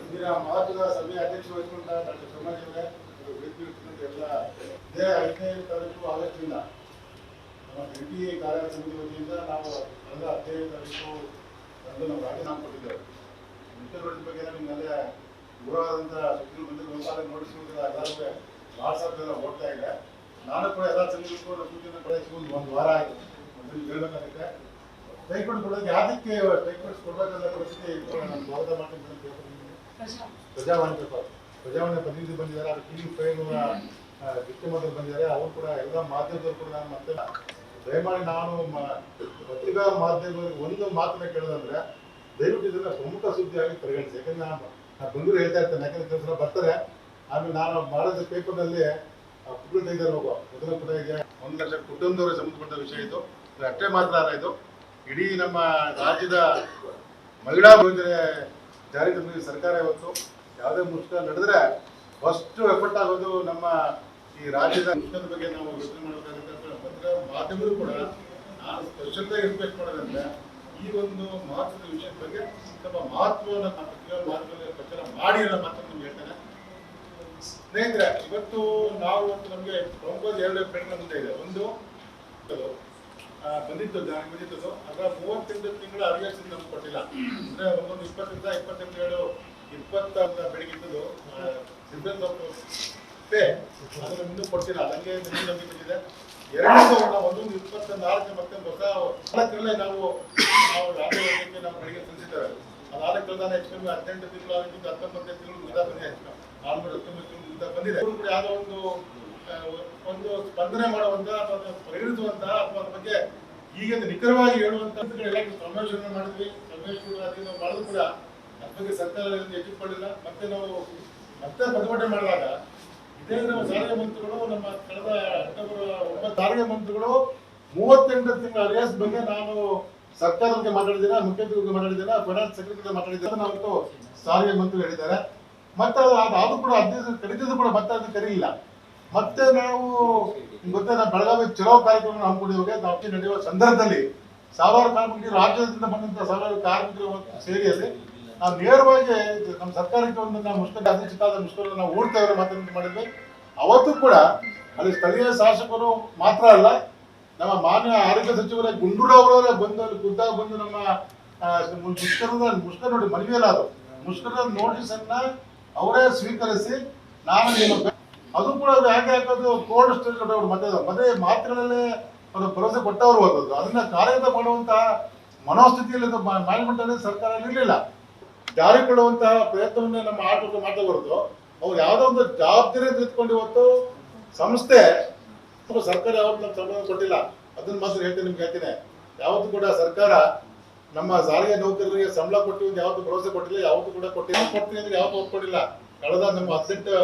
ಇಂದಿನ ಮಹತ್ವದ ಸಭೆ ಅಧ್ಯಕ್ಷ ವಹಿಸಿಕೊಂಡ ಡಾಕ್ಟರ್ ಸಮಾಜ್ ಅವರೇ ವ್ಯಕ್ತಿ ಎಲ್ಲ ಇದೇ ಐದನೇ ತಾರೀಕು ಆಗಸ್ಟಿಂದ ನಮ್ಮ ಜಂಟಿ ಕಾರ್ಯ ಸಮಿತಿ ವತಿಯಿಂದ ನಾವು ಕಳೆದ ಹದಿನೈದು ತಾರೀಕು ತಂದು ನಾವು ರಾಜೀನಾಮೆ ಕೊಟ್ಟಿದ್ದೇವೆ ಮಿತ್ರ ರೋಡ್ ಬಗ್ಗೆ ನಿಮ್ಮೆಲ್ಲ ದೂರವಾದಂಥ ಸುದ್ದಿಗಳು ಬಂದಿರೋ ಒಂದ್ಸಾರಿ ನೋಡಿಸುವುದಿಲ್ಲ ಎಲ್ಲರೂ ವಾಟ್ಸಪ್ ಎಲ್ಲ ಓಡ್ತಾ ಇದೆ. ನಾನು ಕೂಡ ಎಲ್ಲ ಸಮಿತಿಗೂ ಸೂಚನೆ ಕೂಡ ಒಂದು ವಾರ ಆಯಿತು ಮೊದಲು ಹೇಳ್ಬೇಕಾಗುತ್ತೆ. ಕೊಡೋದು ಯಾವ್ದಕ್ಕೆ ಸ್ಟೈಫಂಡ್ಸ್ ಕೊಡ್ಬೇಕಂತ ಪರಿಸ್ಥಿತಿ. ನಾನು ಮಾಡ್ತೀನಿ. ಪ್ರಜಾವಾಣಿ ಪೇಪರ್ ಪ್ರಜಾವಾಣಿ ಪ್ರತಿನಿಧಿ ಬಂದಿದ್ದಾರೆ. ಅದು ಡಿಸ್ಟ್ರಿಬ್ಯೂಟರ್ ಬಂದಿದ್ದಾರೆ. ಅವರು ಕೂಡ ಎಲ್ಲ ಮಾಧ್ಯಮದವರು ಕೂಡ ನಾನು ಮತ್ತೆ ದಯಮಾಡಿ ನಾನು ಪತ್ರಿಕಾ ಮಾಧ್ಯಮಗಳಿಗೆ ಒಂದು ಮಾತನ್ನ ಕೇಳೋದಂದ್ರೆ ದಯವಿಟ್ಟು ಇದನ್ನ ಪ್ರಮುಖ ಸುದ್ದಿಯಾಗಿ ಪರಿಗಣಿಸಿ. ಯಾಕಂದ್ರೆ ನಾನು ನಾನು ಬಂದರು ಹೇಳ್ತಾ ಇರ್ತಾರೆ ಯಾಕಂದ್ರೆ ಕೆಲಸ ಬರ್ತಾರೆ. ಆಮೇಲೆ ನಾನು ಮಾಡಿದ ಪೇಪರ್ನಲ್ಲಿ ಪುಟ್ಟ ತೆಗೆದಾರೆ ಹೋಗುವ ಮೊದಲ ಪುಟ ಇದೆ ಒಂದು ಲಕ್ಷ ಕುಟುಂಬದವರಿಗೆ ಸಂಬಂಧಪಟ್ಟ ವಿಷಯ ಇದು. ಅಷ್ಟೇ ಮಾತ್ರ ಅಲ್ಲ ಇದು. ಇಡೀ ನಮ್ಮ ರಾಜ್ಯದ ಮಹಿಳಾ ಯೋಜನೆ ಜಾರಿ ತಂದಿದೆ ಸರ್ಕಾರ ಇವತ್ತು ಯಾವುದೇ ಮುಷ್ಕರ ನಡೆದ್ರೆ ಫಸ್ಟ್ ಎಫರ್ಟ್ ಆಗೋದು ನಮ್ಮ ಈ ರಾಜ್ಯದ ಮುಷ್ಕರದ ಬಗ್ಗೆ ನಾವು ಯೋಚನೆ ಮಾಡಬೇಕಾಗುತ್ತೆ ಮಾಧ್ಯಮರು ಕೂಡ ನಾನು ಸ್ಪೆಷಲ್ ಆಗಿ ರಿಕ್ವೆಸ್ಟ್ ಮಾಡೋದಂದ್ರೆ ಈ ಒಂದು ಮಹತ್ವದ ವಿಷಯದ ಬಗ್ಗೆ ನಮ್ಮ ಮಹತ್ವವನ್ನು ನಮ್ಮ ಪ್ರತಿಯೊಂದು ಮಾಧ್ಯಮದಲ್ಲಿ ಪ್ರಚಾರ ಮಾಡಿ ಅನ್ನೋ ಮಾತನ್ನು ನಿಮ್ಗೆ ಹೇಳ್ತೇನೆ. ಸ್ನೇಹಿತರೆ, ಇವತ್ತು ನಾವು ಇವತ್ತು ನಮಗೆ ಪ್ರಮುಖವಾದ ಎರಡು ಪ್ರಶ್ನೆ ಮುಂದೆ ಇದೆ ಒಂದು ಬಂದಿತ್ತು ಜನ ಬಂದಿತ್ತು ಅದರ ಮೂವತ್ತೆಂಟು ತಿಂಗಳ ಅರಿಯರ್ಸ್ ನಮ್ಗೆ ಕೊಟ್ಟಿಲ್ಲ. ಅಂದ್ರೆ ಒಂದೊಂದು ಇಪ್ಪತ್ತರಿಂದ ಇಪ್ಪತ್ತೆಂಟು ಇಪ್ಪತ್ತ ಬೆಳಗಿದ್ದು ಅದನ್ನು ಇನ್ನೂ ಕೊಟ್ಟಿಲ್ಲ. ನಂಬಿಕೆ ಬಂದಿದೆ. ಎರಡು ಸಾವಿರದ ಒಂದೊಂದು ಇಪ್ಪತ್ತ ನಾಲ್ಕು ಮತ್ತೆ ಹೊಸ ನಾವು ನಾವು ಬೆಳಿಗ್ಗೆ ತಿಳಿಸಿದ್ದೇವೆ ಅದಾದ ಕಳೆದ ಹೆಚ್ಚು ಹದಿನೆಂಟು ತಿಂಗಳು ಮುಗಿದ ಬಂದಿದೆ ಆಲ್ಮೋಸ್ಟ್ ಹತ್ತೊಂಬತ್ತು ತಿಂಗಳು ಮುಗಿದ ಬಂದಿದೆ. ಕೂಡ ಯಾವುದೋ ಒಂದು ಒಂದು ಸ್ಪಂದನೆ ಮಾಡುವಂತ ಅಥವಾ ಅದನ್ನ ಪರಿಗಣಿಸುವಂತ ಅಥವಾ ಬಗ್ಗೆ ಈಗ ನಿಖರವಾಗಿ ಹೇಳುವಂತ ಸಮಾವೇಶನ ಮಾಡಿದ್ವಿ. ಅದನ್ನ ಮಾಡಿದ್ರು ಕೂಡ ಅದ್ರ ಬಗ್ಗೆ ಸರ್ಕಾರ ಮತ್ತೆ ನಾವು ಮತ್ತೆ ಪ್ರತಿಭಟನೆ ಮಾಡಿದಾಗ ಇದೇ ನಮ್ಮ ಸಾರಿಗೆ ಮಂತ್ರಿಗಳು, ನಮ್ಮ ಕಳೆದ ಅಕ್ಟೋಬರ್ ಒಂಬತ್ತು ಸಾರಿಗೆ ಮಂತ್ರಿಗಳು ಮೂವತ್ತೆಂಟು ತಿಂಗಳ ರೇಸ್ ಬಗ್ಗೆ ನಾನು ಸರ್ಕಾರದ ಬಗ್ಗೆ ಮಾತಾಡಿದ್ದೀರಾ, ಮುಖ್ಯಮಂತ್ರಿ ಬಗ್ಗೆ ಮಾತಾಡಿದ್ದೀರಾ ಫೈನಾನ್ಸ್ ಸೆಕ್ರೆಟರಿ ಮಾತಾಡಿದ್ದೇನೆ ನಾವು ಸಾರಿಗೆ ಮಂತ್ರಿ ಹೇಳಿದ್ದಾರೆ. ಮತ್ತೆ ಅದು ಅದು ಕೂಡ ಹದಿನೈದು ಕಡಿತದ್ದು ಕೂಡ ಮತ್ತೆ ಅದು ಕರೀಲಿಲ್ಲ. ಮತ್ತೆ ನಾವು ಗೊತ್ತೇ ನಾವು ಬೆಳಗಾವಿ ಚಲೋ ಕಾರ್ಯಕ್ರಮ ಹಮ್ಮಿಕೊಂಡಿರುವಾಗ ನಾವು ನಡೆಯುವ ಸಂದರ್ಭದಲ್ಲಿ ಸಾವಿರಾರು ಕಾರ್ಮಿಕರು ರಾಜ್ಯದಿಂದ ಬಂದಂತ ಸಾವಿರಾರು ಕಾರ್ಮಿಕರು ಸೇರಿಯಲ್ಲಿ ನಾವು ನೇರವಾಗಿ ನಮ್ಮ ಸರ್ಕಾರಕ್ಕೆ ಒಂದು ನಾವು ಮುಷ್ಕರ ಅಧ್ಯಕ್ಷತಾದ ಮುಷ್ಕರ ನಾವು ಓಡ್ತೇವೆ ಮಾತನ್ನು ಮಾಡಿದ್ವಿ. ಅವತ್ತು ಕೂಡ ಅಲ್ಲಿ ಸ್ಥಳೀಯ ಶಾಸಕರು ಮಾತ್ರ ಅಲ್ಲ ನಮ್ಮ ಮಾನ್ಯ ಆರೋಗ್ಯ ಸಚಿವರ ಗುಂಡೂರಾವ್ ಬಂದು ಅಲ್ಲಿ ಖುದ್ದಾಗಿ ಬಂದು ನಮ್ಮ ಮುಷ್ಕರದ, ಮುಷ್ಕರ ನೋಡಿ ಮನವಿಯಲ್ಲ ಅದು. ಮುಷ್ಕರದ ನೋಟಿಸ್ ಅನ್ನ ಅವರೇ ಸ್ವೀಕರಿಸಿ ನಾನು ಅದು ಕೂಡ ಹೇಗೆ ಹಾಕೋದು ಕೋಲ್ಡ್ ಸ್ಟೋರೇಜ್ ಅವ್ರು ಮತ್ತೆ ಮದುವೆ ಮಾತುಗಳಲ್ಲೇ ಅವರು ಭರವಸೆ ಕೊಟ್ಟವರು ಹೋಗೋದು ಅದನ್ನ ಕಾರ್ಯಗತ ಮಾಡುವಂತಹ ಮನೋಸ್ಥಿತಿಯಲ್ಲಿ ಮ್ಯಾನೇಜ್ಮೆಂಟ್ ಅಲ್ಲಿ ಸರ್ಕಾರ ಇರಲಿಲ್ಲ. ಜಾರಿ ಕೊಡುವಂತಹ ಪ್ರಯತ್ನವನ್ನ ನಮ್ಮ ಆಟೋಟ ಮಾಡ್ತಾ ಹೊರತು ಅವ್ರು ಯಾವುದೋ ಒಂದು ಜವಾಬ್ದಾರಿ ತೆಗೆದುಕೊಂಡು ಇವತ್ತು ಸಂಸ್ಥೆ ಅಥವಾ ಸರ್ಕಾರ ಯಾವತ್ತು ನಮ್ಗೆ ಸಂಬಳ ಕೊಟ್ಟಿಲ್ಲ. ಅದನ್ನ ಮಾತ್ರ ಹೇಳ್ತೀನಿ, ನಿಮ್ಗೆ ಹೇಳ್ತೀನಿ. ಯಾವತ್ತೂ ಕೂಡ ಸರ್ಕಾರ ನಮ್ಮ ಸಾರಿಗೆ ನೌಕರರಿಗೆ ಸಂಬಳ ಕೊಟ್ಟಿವಿ ಯಾವತ್ತೂ ಭರವಸೆ ಕೊಟ್ಟಿಲ್ಲ, ಯಾವತ್ತೂ ಕೂಡ ಕೊಟ್ಟಿಲ್ಲ. ಕೊಡ್ತೀನಿ ಅಂದ್ರೆ ಯಾವತ್ತು ಒಪ್ಕೊಂಡಿಲ್ಲ. ಕಳೆದ ನಮ್ಮ ಹದಿನೆಂಟು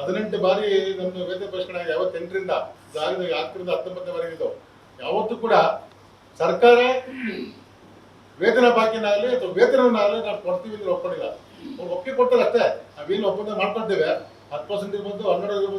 ಹದಿನೆಂಟು ಬಾರಿ ನಮ್ಮ ವೇತನ ಪರಿಷ್ಕರಣೆ ಯಾವತ್ತೆಂಟರಿಂದ ಜಾಗದ ಹತ್ತರಿಂದ ಹತ್ತೊಂಬತ್ತನೇ ಇದು. ಯಾವತ್ತೂ ಕೂಡ ಸರ್ಕಾರ ವೇತನ ಬಾಕಿನಾಗಲಿ ಅಥವಾ ವೇತನವನ್ನಾಗಲಿ ನಾವು ಕೊಡ್ತೀವಿ ಅಂದ್ರೆ ಒಪ್ಕೊಂಡಿಲ್ಲ. ಅವ್ರು ಒಪ್ಪಿಗೆ ಕೊಡ್ತಾರೆ ಅಷ್ಟೇ. ನಾವೇನು ಒಪ್ಪಂದ ಮಾಡ್ಕೊಳ್ತೇವೆ. ಹತ್ತು ಪರ್ಸೆಂಟ್ ಇರ್ಬೋದು, ಹನ್ನೆರಡು ಇರ್ಬೋದು.